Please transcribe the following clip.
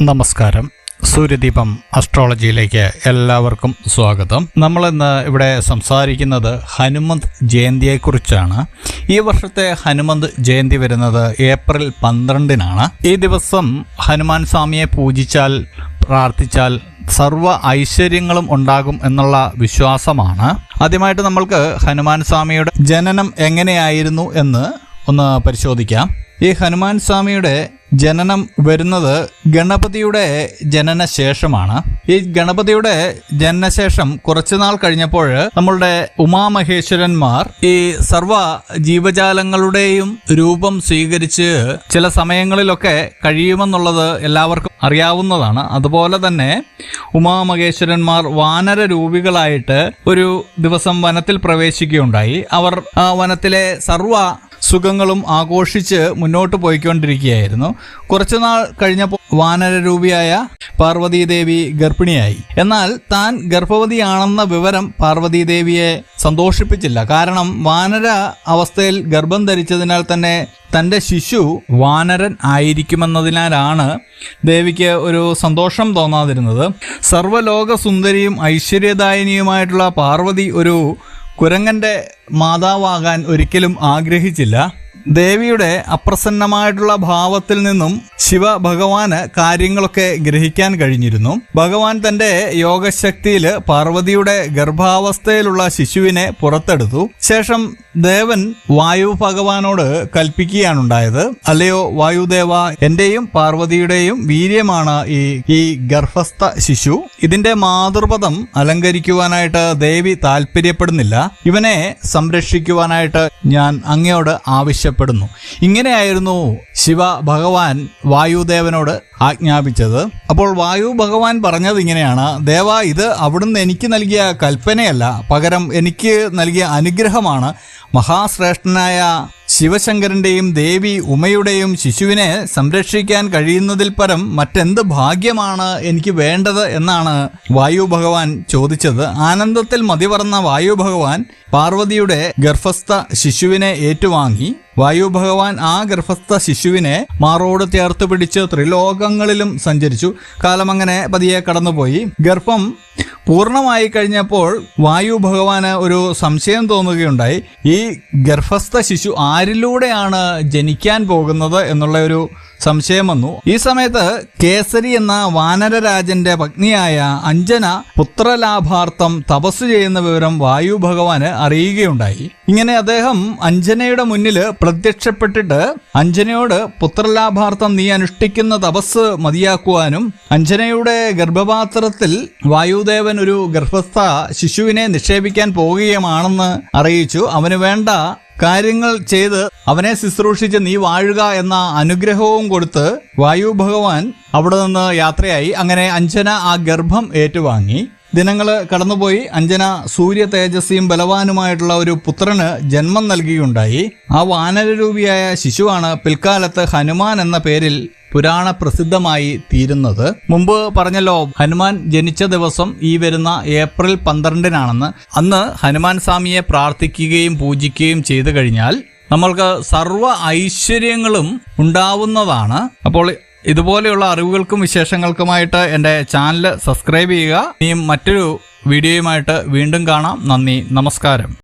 നമസ്കാരം. സൂര്യദീപം അസ്ട്രോളജിയിലേക്ക് എല്ലാവർക്കും സ്വാഗതം. നമ്മൾ ഇന്ന് ഇവിടെ സംസാരിക്കുന്നത് ഹനുമന്ത് ജയന്തിയെക്കുറിച്ചാണ്. ഈ വർഷത്തെ ഹനുമന്ത് ജയന്തി വരുന്നത് ഏപ്രിൽ പന്ത്രണ്ടിനാണ്. ഈ ദിവസം ഹനുമാൻ സ്വാമിയെ പൂജിച്ചാൽ പ്രാർത്ഥിച്ചാൽ സർവ ഐശ്വര്യങ്ങളും ഉണ്ടാകും എന്നുള്ള വിശ്വാസമാണ്. ആദ്യമായിട്ട് നമ്മൾക്ക് ഹനുമാൻ സ്വാമിയുടെ ജനനം എങ്ങനെയായിരുന്നു എന്ന് ഒന്ന് പരിശോധിക്കാം. ഈ ഹനുമാൻ സ്വാമിയുടെ ജനനം വരുന്നത് ഗണപതിയുടെ ജനനശേഷമാണ്. ഈ ഗണപതിയുടെ ജനനശേഷം കുറച്ചുനാൾ കഴിഞ്ഞപ്പോൾ നമ്മളുടെ ഉമാമഹേശ്വരന്മാർ ഈ സർവ ജീവജാലങ്ങളുടെയും രൂപം സ്വീകരിച്ച് ചില സമയങ്ങളിലൊക്കെ കഴിയുമെന്നുള്ളത് എല്ലാവർക്കും അറിയാവുന്നതാണ്. അതുപോലെ തന്നെ ഉമാമഹേശ്വരന്മാർ വാനര രൂപികളായിട്ട് ഒരു ദിവസം വനത്തിൽ പ്രവേശിക്കുകയുണ്ടായി. അവർ വനത്തിലെ സർവ സുഖങ്ങളും ആഘോഷിച്ച് മുന്നോട്ട് പോയിക്കൊണ്ടിരിക്കുകയായിരുന്നു. കുറച്ചുനാൾ കഴിഞ്ഞപ്പോൾ വാനരരൂപിയായ പാർവതീദേവി ഗർഭിണിയായി. എന്നാൽ താൻ ഗർഭവതിയാണെന്ന വിവരം പാർവതീദേവിയെ സന്തോഷിപ്പിച്ചില്ല. കാരണം വാനര അവസ്ഥയിൽ ഗർഭം ധരിച്ചതിനാൽ തന്നെ തന്റെ ശിശു വാനരൻ ആയിരിക്കുമെന്നതിനാലാണ് ദേവിക്ക് ഒരു സന്തോഷം തോന്നാതിരുന്നത്. സർവലോക സുന്ദരിയും ഐശ്വര്യദായിനിയുമായിട്ടുള്ള പാർവതി ഒരു കുരങ്ങന്റെ മാതാവാകാൻ ഒരിക്കലും ആഗ്രഹിച്ചില്ല. ദേവിയുടെ അപ്രസന്നമായിട്ടുള്ള ഭാവത്തിൽ നിന്നും ശിവ ഭഗവാന് കാര്യങ്ങളൊക്കെ ഗ്രഹിക്കാൻ കഴിഞ്ഞിരുന്നു. ഭഗവാൻ തന്റെ യോഗശക്തിയിൽ പാർവതിയുടെ ഗർഭാവസ്ഥയിലുള്ള ശിശുവിനെ പുറത്തെടുത്തു. ശേഷം ദേവൻ വായു ഭഗവാനോട് കൽപ്പിക്കുകയാണുണ്ടായത്. അല്ലയോ വായുദേവ എന്റെയും പാർവതിയുടെയും വീര്യമാണ് ഈ ഈ ഗർഭസ്ഥ ശിശു. ഇതിന്റെ മാതൃപദം അലങ്കരിക്കുവാനായിട്ട് ദേവി താല്പര്യപ്പെടുന്നില്ല. ഇവനെ സംരക്ഷിക്കുവാനായിട്ട് ഞാൻ അങ്ങയോട് ആവശ്യപ്പെടുന്നു ഇങ്ങനെയായിരുന്നു ശിവ ഭഗവാൻ വായുദേവനോട് ആജ്ഞാപിച്ചത്. അപ്പോൾ വായു ഭഗവാൻ പറഞ്ഞത് ഇങ്ങനെയാണ് ദേവ ഇത് അവിടുന്ന് എനിക്ക് നൽകിയ കൽപ്പനയല്ല പകരം എനിക്ക് നൽകിയ അനുഗ്രഹമാണ്. മഹാശ്രേഷ്ഠനായ ശിവശങ്കരന്റെയും ദേവി ഉമയുടെയും ശിശുവിനെ സംരക്ഷിക്കാൻ കഴിയുന്നതിൽ പരം മറ്റെന്ത് ഭാഗ്യമാണ് എനിക്ക് വേണ്ടത് എന്നാണ് വായു ഭഗവാൻ ചോദിച്ചത്. ആനന്ദത്തിൽ മതിപറന്ന വായു ഭഗവാൻ പാർവതിയുടെ ഗർഭസ്ഥ ശിശുവിനെ ഏറ്റുവാങ്ങി. വായു ഭഗവാൻ ആ ഗർഭസ്ഥ ശിശുവിനെ മാറോട് ചേർത്ത് പിടിച്ച് ത്രിലോകങ്ങളിലും സഞ്ചരിച്ചു. കാലമങ്ങനെ പതിയെ കടന്നുപോയി. ഗർഭം പൂർണമായി കഴിഞ്ഞപ്പോൾ വായു ഭഗവാന് ഒരു സംശയം തോന്നുകയുണ്ടായി. ഈ ഗർഭസ്ഥ ശിശു ആരിലൂടെയാണ് ജനിക്കാൻ പോകുന്നത് എന്നുള്ള ഒരു സംശയം വന്നു. ഈ സമയത്ത് കേസരി എന്ന വാനരരാജന്റെ പത്നിയായ അഞ്ജന പുത്രലാഭാർത്ഥം തപസ് ചെയ്യുന്ന വിവരം വായു ഭഗവാന് അറിയുകയുണ്ടായി. ഇങ്ങനെ അദ്ദേഹം അഞ്ജനയുടെ മുന്നിൽ പ്രത്യക്ഷപ്പെട്ടിട്ട് അഞ്ജനയോട് പുത്രലാഭാർത്ഥം നീ അനുഷ്ഠിക്കുന്ന തപസ് മതിയാക്കുവാനും അഞ്ജനയുടെ ഗർഭപാത്രത്തിൽ വായുദേവൻ ഒരു ഗർഭസ്ഥ ശിശുവിനെ നിക്ഷേപിക്കാൻ പോവുകയുമാണെന്ന് അറിയിച്ചു. അവന് വേണ്ട കാര്യങ്ങൾ ചെയ്ത് അവനെ ശുശ്രൂഷിച്ച് നീ വാഴുക എന്ന അനുഗ്രഹവും കൊടുത്ത് വായു ഭഗവാൻ അവിടെ നിന്ന് യാത്രയായി. അങ്ങനെ അഞ്ജന ആ ഗർഭം ഏറ്റുവാങ്ങി. ദിനങ്ങൾ കടന്നുപോയി. അഞ്ജന സൂര്യ തേജസ്വിയും ബലവാനുമായിട്ടുള്ള ഒരു പുത്രന് ജന്മം നൽകിയുണ്ടായി. ആ വാനരരൂപിയായ ശിശുവാണ് പിൽക്കാലത്ത് ഹനുമാൻ എന്ന പേരിൽ പുരാണ പ്രസിദ്ധമായി തീരുന്നത്. മുമ്പ് പറഞ്ഞല്ലോ ഹനുമാൻ ജനിച്ച ദിവസം ഈ വരുന്ന ഏപ്രിൽ പന്ത്രണ്ടിനാണെന്ന്. അന്ന് ഹനുമാൻ സ്വാമിയെ പ്രാർത്ഥിക്കുകയും പൂജിക്കുകയും ചെയ്തു കഴിഞ്ഞാൽ നമ്മൾക്ക് സർവ ഐശ്വര്യങ്ങളും ഉണ്ടാവുന്നതാണ്. അപ്പോൾ ഇതുപോലെയുള്ള അറിവുകൾക്കും വിശേഷങ്ങൾക്കുമായിട്ട് എന്റെ ചാനൽ സബ്സ്ക്രൈബ് ചെയ്യുക. ഇനിയും മറ്റൊരു വീഡിയോയുമായിട്ട് വീണ്ടും കാണാം. നന്ദി. നമസ്കാരം.